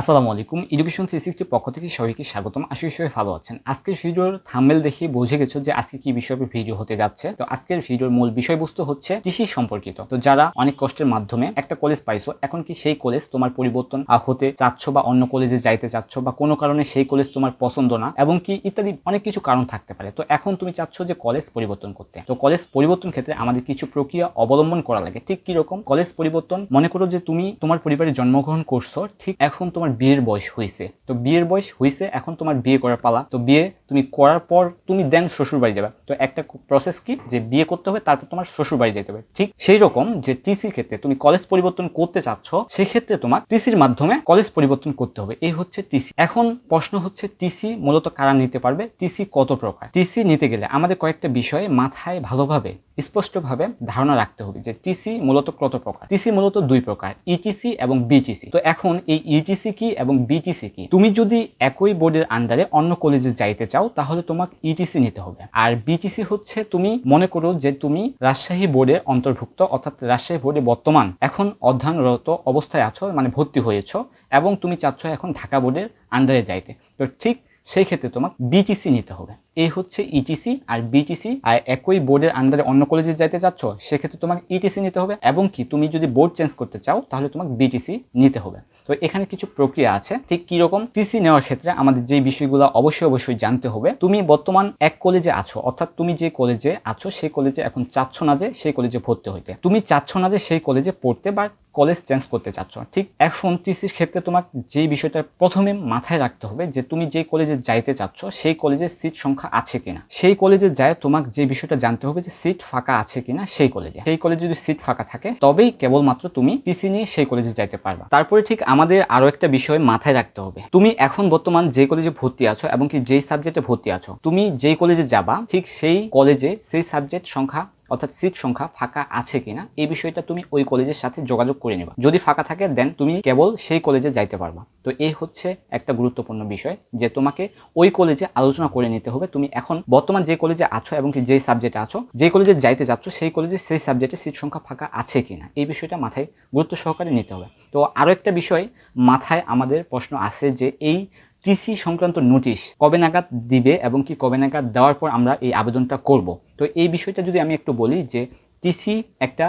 আসসালামু আলাইকুম। Education three সিক্সটির পক্ষ থেকে সবাইকে স্বাগতম। আশা সবাই ভালো আছেন। আজকের ভিডিওর থাম্বেল দেখে বুঝে গেছো যে আজকে কি বিষয়ে ভিডিও হতে যাচ্ছে। তো আজকের ভিডিওর মূল বিষয়বস্তু হচ্ছে কৃষি সম্পর্কিত। তো যারা অনেক কষ্টের মাধ্যমে একটা কলেজ পাইছো, এখন কি সেই কলেজ তোমার পরিবর্তন হতে চাচ্ছ বা অন্য কলেজে যাইতে চাচ্ছ বা কোনো কারণে সেই কলেজ তোমার পছন্দ না, এবং কি ইত্যাদি অনেক কিছু কারণ থাকতে পারে। তো এখন তুমি চাচ্ছ যে কলেজ পরিবর্তন করতে। তো কলেজ পরিবর্তন ক্ষেত্রে আমাদের কিছু প্রক্রিয়া অবলম্বন করা লাগে। ঠিক কি রকম? কলেজ পরিবর্তন, মনে করো যে তুমি তোমার পরিবারে জন্মগ্রহণ করছ, ঠিক এখন তোমার বিয়ের বয়স হয়েছে। তো বিয়ের বয়স হয়েছে, এখন তোমার বিয়ে করার পালা। তো বিয়ে তুমি করার পর তুমি দেন শ্বশুর বাড়ি যাবে। তো একটা প্রসেস কি? যে বিয়ে করতে হবে, তারপর তোমার শ্বশুর বাড়ি যেতে হবে। ঠিক সেই রকম যে টিসির ক্ষেত্রে তুমি কলেজ পরিবর্তন করতে চাচ্ছ, সেক্ষেত্রে তোমার টিসির মাধ্যমে কলেজ পরিবর্তন করতে হবে। এই হচ্ছে টিসি এখন প্রশ্ন হচ্ছে টিসি মূলত কারা নিতে পারবে? টিসি কত প্রকার? টিসি নিতে গেলে আমাদের কয়েকটা বিষয়ে মাথায় ভালোভাবে, স্পষ্টভাবে ধারণা রাখতে হবে যে টিসি মূলত কত প্রকার? টিসি মূলত দুই প্রকার ইটিসি এবং বিটিসি তো এখন এই ইটিসি কি এবং বিটিসি কি? তুমি যদি একই বোর্ডের আন্ডারে অন্য কলেজে যাইতে চাও, তাহলে তোমাকে ইটিসি নিতে হবে। আর বিটিসি হচ্ছে তুমি মনে করো যে তুমি রাজশাহী বোর্ডের অন্তর্ভুক্ত, অর্থাৎ রাজশাহী বোর্ডে বর্তমান, এখন অধ্যয়নরত অবস্থায় আছো মানে ভর্তি হয়েছো, এবং তুমি চাচ্ছ এখন ঢাকা বোর্ডের আন্ডারে যাইতে। তো ঠিক সেই ক্ষেত্রে তোমাকে বিটিসি নিতে হবে। এই হচ্ছে ইটিসি আর বিটিসি আর একই বোর্ডের আন্ডারে অন্য কলেজে যাইতে চাচ্ছ, সেক্ষেত্রে তোমাকে ইটিসি নিতে হবে, এবং কি তুমি যদি বোর্ড চেঞ্জ করতে চাও, তাহলে তোমাকে বিটিসি নিতে হবে। তো এখানে কিছু প্রক্রিয়া আছে। ঠিক কীরকম? টিসি নেওয়ার ক্ষেত্রে আমাদের যে বিষয়গুলো অবশ্যই অবশ্যই জানতে হবে। তুমি বর্তমান এক কলেজে আছো, অর্থাৎ তুমি যে কলেজে আছো, সেই কলেজে এখন চাচ্ছ না যে সেই কলেজে ভর্তি হইতে। তুমি চাচ্ছ না যে সেই কলেজে পড়তে বা কলেজ চেঞ্জ করতে চাচ্ছ। ঠিক এখন টিসির ক্ষেত্রে তোমার যে বিষয়টা প্রথমে মাথায় রাখতে হবে যে, তুমি যে কলেজে যাইতে চাচ্ছ, সেই কলেজের সিট সংখ্যা আছে কিনা। সেই কলেজে যায় তোমাকে যে বিষয়টা জানতে হবে যে সিট ফাঁকা আছে কিনা সেই কলেজে সেই কলেজে যদি সিট ফাঁকা থাকে, তবেই কেবলমাত্র তুমি টিসি নিয়ে সেই কলেজে যাইতে পারবা। তারপরে ঠিক আমাদের আরও একটা বিষয় মাথায় রাখতে হবে। তুমি এখন বর্তমান যে কলেজে ভর্তি আছো এবং কি যেই সাবজেক্টে ভর্তি আছো, তুমি যেই কলেজে যাবা, ঠিক সেই কলেজে সেই সাবজেক্ট সংখ্যা অর্থাৎ সিট সংখ্যা ফাঁকা আছে কিনা, এই বিষয়টা তুমি ওই কলেজের সাথে যোগাযোগ করে নেবা। যদি ফাঁকা থাকে দেন তুমি কেবল সেই কলেজে যাইতে পারবা। তো এই হচ্ছে একটা গুরুত্বপূর্ণ বিষয় যে তোমাকে ওই কলেজে আলোচনা করে নিতে হবে। তুমি এখন বর্তমান যে কলেজে আছো এবং যেই সাবজেক্টে আছো, যে কলেজে যাইতে যাচ্ছ, সেই কলেজে সেই সাবজেক্টে সিট সংখ্যা ফাঁকা আছে কিনা, এই বিষয়টা মাথায় গুরুত্ব সহকারে নিতে হবে। তো আরও একটা বিষয় মাথায় আমাদের প্রশ্ন আছে যে এই টিসি সংক্রান্ত নোটিশ কবে নাগাদ দিবে এবং কি কবে নাগাদ দেওয়ার পর আমরা এই আবেদনটা করব? তো এই বিষয়টা যদি আমি একটু বলি যে টিসি একটা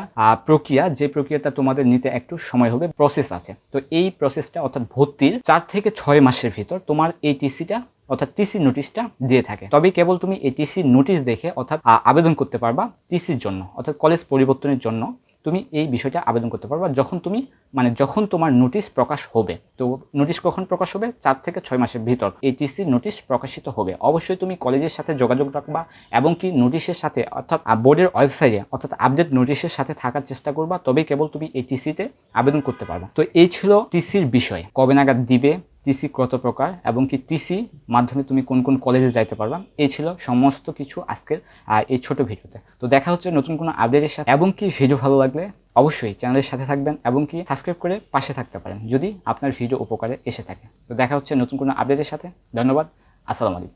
প্রক্রিয়া, যে প্রক্রিয়াটা তোমাদের নিতে একটু সময় হবে প্রসেস আছে। তো এই প্রসেসটা অর্থাৎ ভর্তির চার থেকে ছয় মাসের ভিতর তোমার এই টিসিটা অর্থাৎ টিসি নোটিশটা দিয়ে থাকে। তবে কেবল তুমি এই টিসি নোটিশ দেখে অর্থাৎ আবেদন করতে পারবা টিসির জন্য, অর্থাৎ কলেজ পরিবর্তনের জন্য। তুমি এই বিষয়টা আবেদন করতে পারবা। যখন তুমি মানে যখন তোমার নোটিশ প্রকাশ হবে, তো নোটিশ কখন প্রকাশ হবে? চার থেকে ছয় মাসের ভিতর এই নোটিশ প্রকাশিত হবে। অবশ্যই তুমি কলেজের সাথে যোগাযোগ রাখবা এবং কি নোটিশের সাথে, অর্থাৎ বোর্ডের ওয়েবসাইটে অর্থাৎ আপডেট নোটিশের সাথে থাকার চেষ্টা করবা। তবেই কেবল তুমি এই টিসিতে আবেদন করতে পারবা। তো এই ছিল টিসির বিষয়। কবে নাগাদ দিবে? টিসি কত প্রকার এবং কি টিসি মাধ্যমে তুমি কোন কোন কলেজে যাইতে পারবা, এই ছিল সমস্ত কিছু আজকের এই ছোট ভিডিওতে। তো দেখা হচ্ছে নতুন কোনো আপডেটের সাথে। এবং কি ভিডিও ভালো লাগলে অবশ্যই চ্যানেলের সাথে থাকবেন এবং কি সাবস্ক্রাইব করে পাশে থাকতে পারেন, যদি আপনার ভিডিও উপকারে এসে থাকে। তো দেখা হচ্ছে নতুন কোনো আপডেটের সাথে। ধন্যবাদ। আসসালামু আলাইকুম।